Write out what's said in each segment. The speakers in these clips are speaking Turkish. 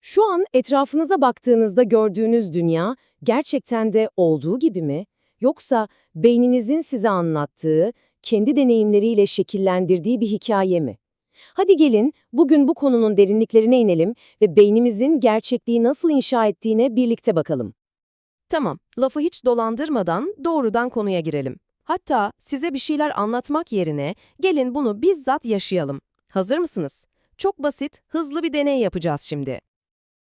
Şu an etrafınıza baktığınızda gördüğünüz dünya gerçekten de olduğu gibi mi? Yoksa beyninizin size anlattığı, kendi deneyimleriyle şekillendirdiği bir hikaye mi? Hadi gelin bugün bu konunun derinliklerine inelim ve beynimizin gerçekliği nasıl inşa ettiğine birlikte bakalım. Tamam, lafı hiç dolandırmadan doğrudan konuya girelim. Hatta size bir şeyler anlatmak yerine gelin bunu bizzat yaşayalım. Hazır mısınız? Çok basit, hızlı bir deney yapacağız şimdi.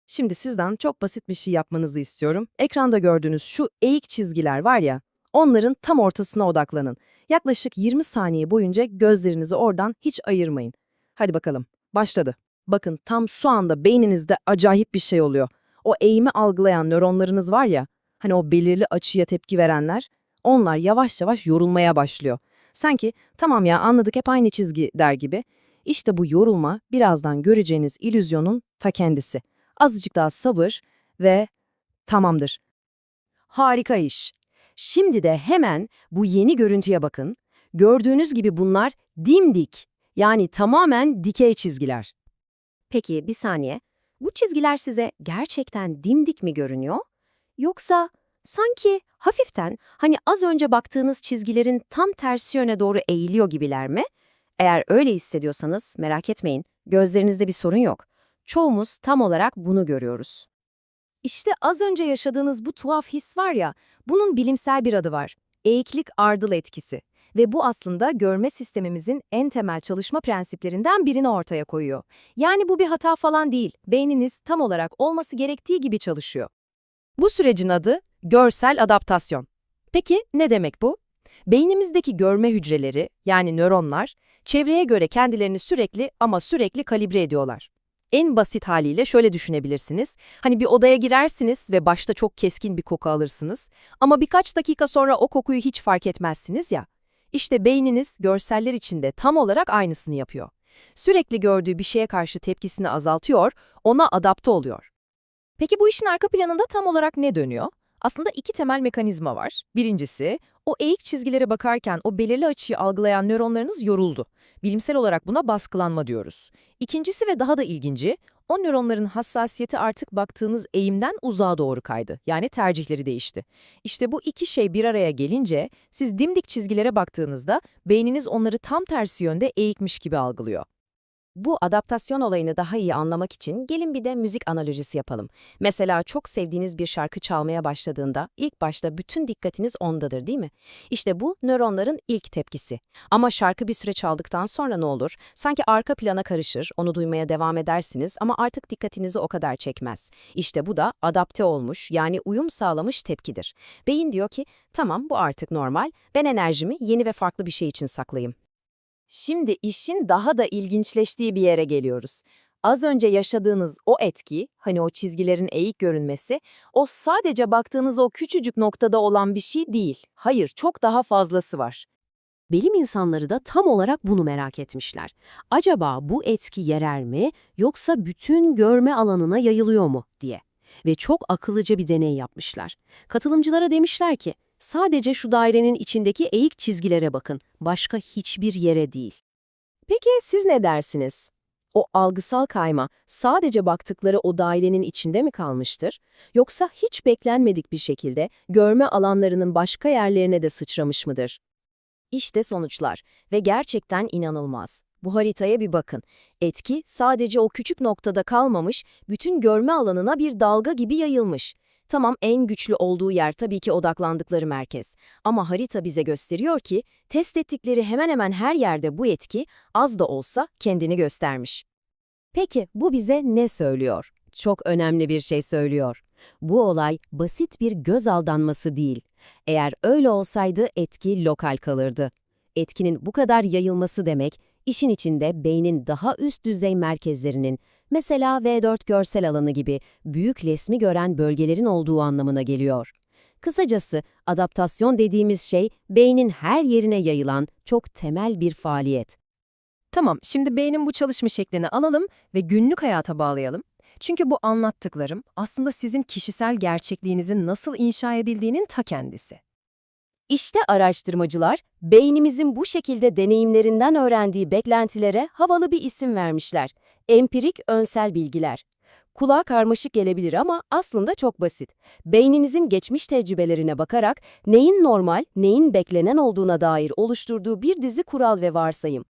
Şimdi sizden çok basit bir şey yapmanızı istiyorum. Ekranda gördüğünüz şu eğik çizgiler var ya, onların tam ortasına odaklanın. Yaklaşık 20 saniye boyunca gözlerinizi oradan hiç ayırmayın. Hadi bakalım, başladı. Bakın tam şu anda beyninizde acayip bir şey oluyor. O eğimi algılayan nöronlarınız var ya, hani o belirli açıya tepki verenler, onlar yavaş yavaş yorulmaya başlıyor. Sanki tamam ya anladık hep aynı çizgi der gibi. İşte bu yorulma birazdan göreceğiniz illüzyonun ta kendisi. Azıcık daha sabır ve tamamdır. Harika iş. Şimdi de hemen bu yeni görüntüye bakın. Gördüğünüz gibi bunlar dimdik. Yani tamamen dikey çizgiler. Peki bir saniye. Bu çizgiler size gerçekten dimdik mi görünüyor? Yoksa sanki hafiften hani az önce baktığınız çizgilerin tam tersi yöne doğru eğiliyor gibiler mi? Eğer öyle hissediyorsanız merak etmeyin. Gözlerinizde bir sorun yok. Çoğumuz tam olarak bunu görüyoruz. İşte az önce yaşadığınız bu tuhaf his var ya, bunun bilimsel bir adı var. Eğiklik ardıl etkisi. Ve bu aslında görme sistemimizin en temel çalışma prensiplerinden birini ortaya koyuyor. Yani bu bir hata falan değil. Beyniniz tam olarak olması gerektiği gibi çalışıyor. Bu sürecin adı görsel adaptasyon. Peki ne demek bu? Beynimizdeki görme hücreleri, yani nöronlar, çevreye göre kendilerini sürekli ama sürekli kalibre ediyorlar. En basit haliyle şöyle düşünebilirsiniz. Hani bir odaya girersiniz ve başta çok keskin bir koku alırsınız ama birkaç dakika sonra o kokuyu hiç fark etmezsiniz ya. İşte beyniniz görseller içinde tam olarak aynısını yapıyor. Sürekli gördüğü bir şeye karşı tepkisini azaltıyor, ona adapte oluyor. Peki bu işin arka planında tam olarak ne dönüyor? Aslında iki temel mekanizma var. Birincisi, o eğik çizgilere bakarken o belirli açıyı algılayan nöronlarınız yoruldu. Bilimsel olarak buna baskılanma diyoruz. İkincisi ve daha da ilginci, o nöronların hassasiyeti artık baktığınız eğimden uzağa doğru kaydı. Yani tercihleri değişti. İşte bu iki şey bir araya gelince, siz dimdik çizgilere baktığınızda beyniniz onları tam tersi yönde eğikmiş gibi algılıyor. Bu adaptasyon olayını daha iyi anlamak için gelin bir de müzik analojisi yapalım. Mesela çok sevdiğiniz bir şarkı çalmaya başladığında ilk başta bütün dikkatiniz ondadır değil mi? İşte bu nöronların ilk tepkisi. Ama şarkı bir süre çaldıktan sonra ne olur? Sanki arka plana karışır, onu duymaya devam edersiniz ama artık dikkatinizi o kadar çekmez. İşte bu da adapte olmuş yani uyum sağlamış tepkidir. Beyin diyor ki tamam bu artık normal, ben enerjimi yeni ve farklı bir şey için saklayayım. Şimdi işin daha da ilginçleştiği bir yere geliyoruz. Az önce yaşadığınız o etki, hani o çizgilerin eğik görünmesi, o sadece baktığınız o küçücük noktada olan bir şey değil. Hayır, çok daha fazlası var. Bilim insanları da tam olarak bunu merak etmişler. Acaba bu etki yerer mi yoksa bütün görme alanına yayılıyor mu diye. Ve çok akıllıca bir deney yapmışlar. Katılımcılara demişler ki, Sadece şu dairenin içindeki eğik çizgilere bakın, başka hiçbir yere değil. Peki siz ne dersiniz? O algısal kayma sadece baktıkları o dairenin içinde mi kalmıştır? Yoksa hiç beklenmedik bir şekilde görme alanlarının başka yerlerine de sıçramış mıdır? İşte sonuçlar ve gerçekten inanılmaz. Bu haritaya bir bakın. Etki sadece o küçük noktada kalmamış, bütün görme alanına bir dalga gibi yayılmış. Tamam en güçlü olduğu yer tabii ki odaklandıkları merkez. Ama harita bize gösteriyor ki test ettikleri hemen hemen her yerde bu etki az da olsa kendini göstermiş. Peki bu bize ne söylüyor? Çok önemli bir şey söylüyor. Bu olay basit bir göz aldanması değil. Eğer öyle olsaydı etki lokal kalırdı. Etkinin bu kadar yayılması demek, işin içinde beynin daha üst düzey merkezlerinin, mesela V4 görsel alanı gibi büyük resmi gören bölgelerin olduğu anlamına geliyor. Kısacası adaptasyon dediğimiz şey beynin her yerine yayılan çok temel bir faaliyet. Tamam, şimdi beynin bu çalışma şeklini alalım ve günlük hayata bağlayalım. Çünkü bu anlattıklarım aslında sizin kişisel gerçekliğinizin nasıl inşa edildiğinin ta kendisi. İşte araştırmacılar, beynimizin bu şekilde deneyimlerinden öğrendiği beklentilere havalı bir isim vermişler. Empirik önsel bilgiler. Kulağa karmaşık gelebilir ama aslında çok basit. Beyninizin geçmiş tecrübelerine bakarak neyin normal, neyin beklenen olduğuna dair oluşturduğu bir dizi kural ve varsayım.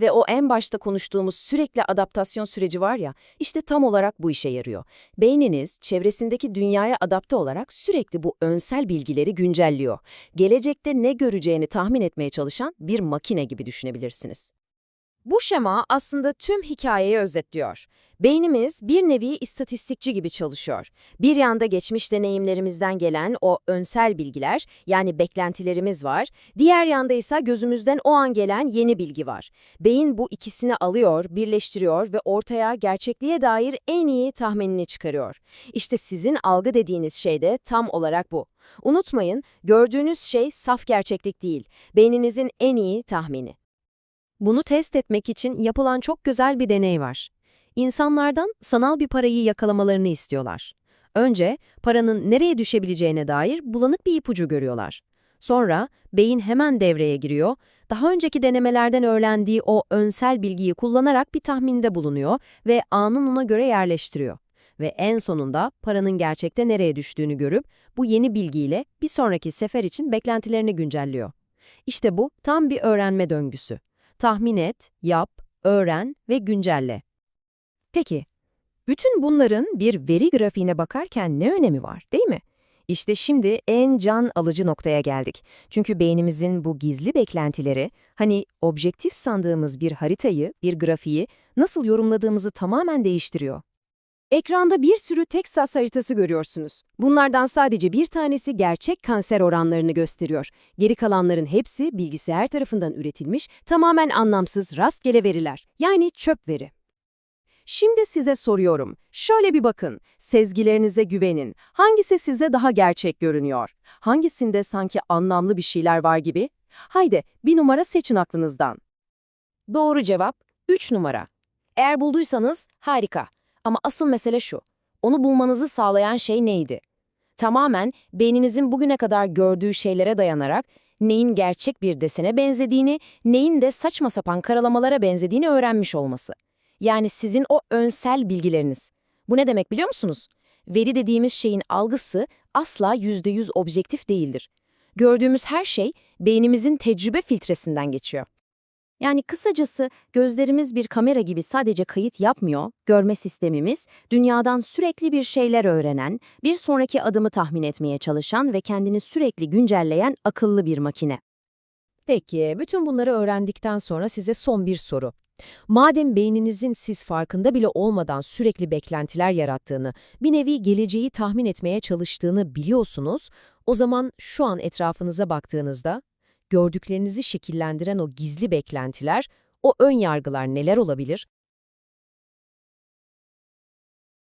Ve o en başta konuştuğumuz sürekli adaptasyon süreci var ya, işte tam olarak bu işe yarıyor. Beyniniz, çevresindeki dünyaya adapte olarak sürekli bu önsel bilgileri güncelliyor. Gelecekte ne göreceğini tahmin etmeye çalışan bir makine gibi düşünebilirsiniz. Bu şema aslında tüm hikayeyi özetliyor. Beynimiz bir nevi istatistikçi gibi çalışıyor. Bir yanda geçmiş deneyimlerimizden gelen o önsel bilgiler, yani beklentilerimiz var. Diğer yanda ise gözümüzden o an gelen yeni bilgi var. Beyin bu ikisini alıyor, birleştiriyor ve ortaya gerçekliğe dair en iyi tahminini çıkarıyor. İşte sizin algı dediğiniz şey de tam olarak bu. Unutmayın, gördüğünüz şey saf gerçeklik değil, beyninizin en iyi tahmini. Bunu test etmek için yapılan çok güzel bir deney var. İnsanlardan sanal bir parayı yakalamalarını istiyorlar. Önce paranın nereye düşebileceğine dair bulanık bir ipucu görüyorlar. Sonra beyin hemen devreye giriyor, daha önceki denemelerden öğrendiği o önsel bilgiyi kullanarak bir tahminde bulunuyor ve anın ona göre yerleştiriyor. Ve en sonunda paranın gerçekte nereye düştüğünü görüp bu yeni bilgiyle bir sonraki sefer için beklentilerini güncelliyor. İşte bu tam bir öğrenme döngüsü. Tahmin et, yap, öğren ve güncelle. Peki, bütün bunların bir veri grafiğine bakarken ne önemi var, değil mi? İşte şimdi en can alıcı noktaya geldik. Çünkü beynimizin bu gizli beklentileri, hani objektif sandığımız bir haritayı, bir grafiği nasıl yorumladığımızı tamamen değiştiriyor. Ekranda bir sürü Texas haritası görüyorsunuz. Bunlardan sadece bir tanesi gerçek kanser oranlarını gösteriyor. Geri kalanların hepsi bilgisayar tarafından üretilmiş, tamamen anlamsız rastgele veriler. Yani çöp veri. Şimdi size soruyorum. Şöyle bir bakın. Sezgilerinize güvenin. Hangisi size daha gerçek görünüyor? Hangisinde sanki anlamlı bir şeyler var gibi? Haydi bir numara seçin aklınızdan. Doğru cevap 3 numara. Eğer bulduysanız harika. Ama asıl mesele şu. Onu bulmanızı sağlayan şey neydi? Tamamen beyninizin bugüne kadar gördüğü şeylere dayanarak neyin gerçek bir desene benzediğini, neyin de saçma sapan karalamalara benzediğini öğrenmiş olması. Yani sizin o önsel bilgileriniz. Bu ne demek biliyor musunuz? Veri dediğimiz şeyin algısı asla %100 objektif değildir. Gördüğümüz her şey beynimizin tecrübe filtresinden geçiyor. Yani kısacası gözlerimiz bir kamera gibi sadece kayıt yapmıyor, görme sistemimiz dünyadan sürekli bir şeyler öğrenen, bir sonraki adımı tahmin etmeye çalışan ve kendini sürekli güncelleyen akıllı bir makine. Peki, bütün bunları öğrendikten sonra size son bir soru. Madem beyninizin siz farkında bile olmadan sürekli beklentiler yarattığını, bir nevi geleceği tahmin etmeye çalıştığını biliyorsunuz, o zaman şu an etrafınıza baktığınızda gördüklerinizi şekillendiren o gizli beklentiler, o ön yargılar neler olabilir?